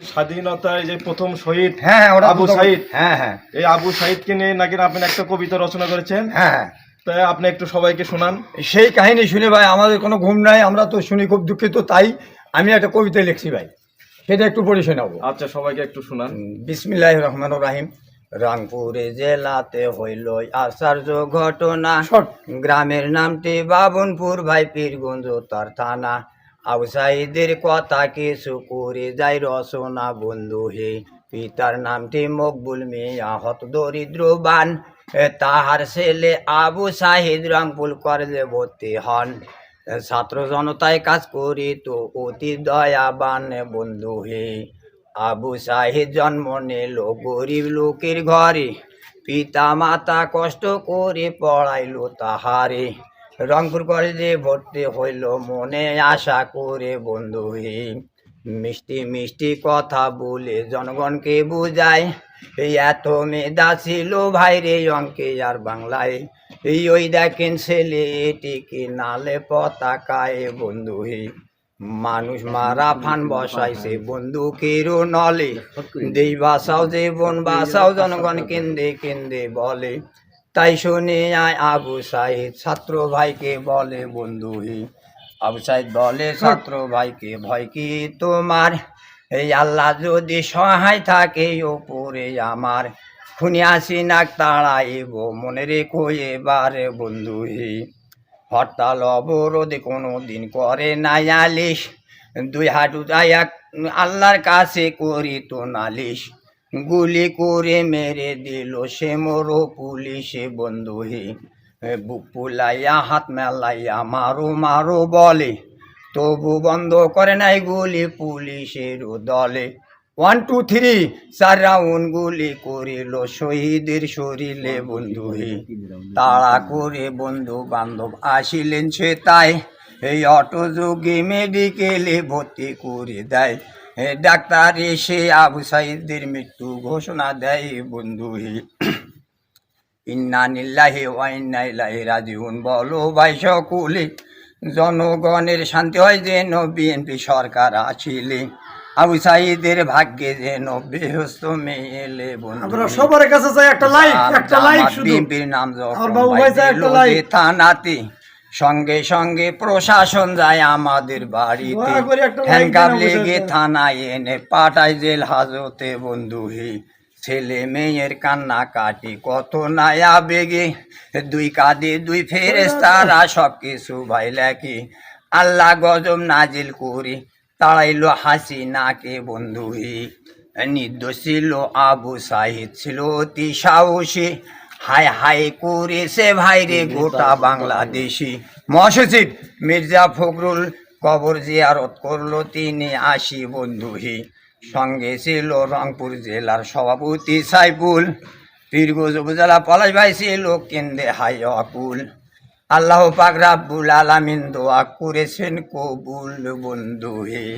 স্বাধীনতায় যে প্রথম শহীদ হ্যাঁ হ্যাঁ আবু সাইদ। হ্যাঁ হ্যাঁ। এই আবু সাইদকে নিয়ে নাকি আপনি একটা কবিতা রচনা করেছেন? হ্যাঁ হ্যাঁ। তাই আপনি একটু সবাইকে শোনান। সেই কাহিনী শুনে ভাই আমাদের কোনো ঘুম নাই আমরা তো শুনি খুব দুঃখিত তাই আমি একটা কবিতা লিখছি ভাই। সেটা একটু পড়ে শোনাবো। আচ্ছা সবাইকে একটু শোনান। বিসমিল্লাহ রহমান রাহিম। রংপুরে জেলাতে হইল আশ্চর্য ঘটনা। গ্রামের নামটি বাবনপুর ভাই পীরগঞ্জ তার থানা। আউসাইদের কথা কিছু করে যাই রচনা বন্ধু হে। পিতার নামটি মকবুল মিয়া, হত দরিদ্রবান তাহার ছেলে আবু সাহিদ রংপুর কলেজে ভর্তি হন। ছাত্র জনতায় কাজ করি তো অতি দয়াবান বন্ধু হে। আবু সাহিদ জন্ম নিল গরিব লোকের ঘরে। পিতা মাতা কষ্ট করে পড়াইলো তাহারে। রংপুর কলেজে ভর্তি হইল মনে আশা করে বন্ধু হে। মিষ্টি মিষ্টি কথা বলে জনগণকে বুঝায় এই এত মেধা ছিল ভাইরে অঙ্কে আর বাংলায়। এই ওই দেখেন ছেলে এটিকে নালে পতাকায় বন্ধু হে। মানুষ মারা ফান বসাইছে বন্দুকেরও নলে। দেই বাসাও জীবন বাসাও জনগণ কেন্দ্রে কেন্দ্রে বলে। তাই শুনে আয় আবু সাহিদ ছাত্র ভাইকে বলে বন্ধুহি আবু সাহিদ বলে, ছাত্র ভাইকে ভয় কি তোমার? এই আল্লাহ যদি সহায় থাকে ওপরে আমার। খুনি আসি নাক তাড়াইব মনে রেখো এবারে বন্ধু হে। হরতাল অবরোধে কোনো দিন করে নাই আলিশ। দুই হাঁটু এক আল্লাহর কাছে করি তো নালিশ। গুলি করে মেরে দিল সে মোরো পুলিশে বন্ধু হে বুক পুলাইয়া হাত মেলাইয়া, মারো মারো বলে। তবু বন্ধ করে নাই গুলি পুলিশের দলে। ওয়ান টু থ্রি চার রাউন্ড গুলি করিল শহীদের শরীরে বন্ধু হে তাড়া করে বন্ধু বান্ধব আসিলেন সে তাই। এই অটো যোগে মেডিকেলে ভর্তি করে দেয়। ডাক্তার এসে আবু সাইদের মৃত্যু ঘোষণা দেয় বন্ধু। হে ইন্না নিল্লাহি ওয়াইন্না ইলাহি রাজিউন। বলো ভাই সকলে জনগণের শান্তি হয় যেন বিএনপি সরকার আসিলে আবু সাইদের ভাগ্যে যেন বেহস্ত মেলে বন্ধু। আমরা সবার কাছে চাই একটা লাইক একটা লাইক শুধু। বিএনপির নাম লাইক। থানাতে সঙ্গে সঙ্গে প্রশাসন যায় আমাদের বাড়িতে। হ্যান্ডকাপ লেগে থানায় এনে পাঠায় জেল হাজতে বন্ধু হে। ছেলে মেয়ের কান্না কাটি কত নায়া বেগে। দুই কাঁদে দুই ফেরেস্তারা সব কিছু ভাই লেখি। আল্লাহ গজম নাজিল করি তাড়াইলো হাসি নাকে বন্ধু হে। নির্দোষ ছিল আবু সাহিদ ছিল অতি সাহসী হায় হায় করেছে ভাইরে গোটা বাংলাদেশি মহাসচিব মির্জা ফখরুল কবর জিয়ারত করল তিনি আসি বন্ধুহি সঙ্গে ছিল রংপুর জেলার সভাপতি সাইফুল পীরগঞ্জ উপজেলা পলাশ ভাই ছিল কেন্দ্রে হাই অকুল আল্লাহ পাক রাব্বুল আলামিন দোয়া করেছেন কবুল বন্ধু হে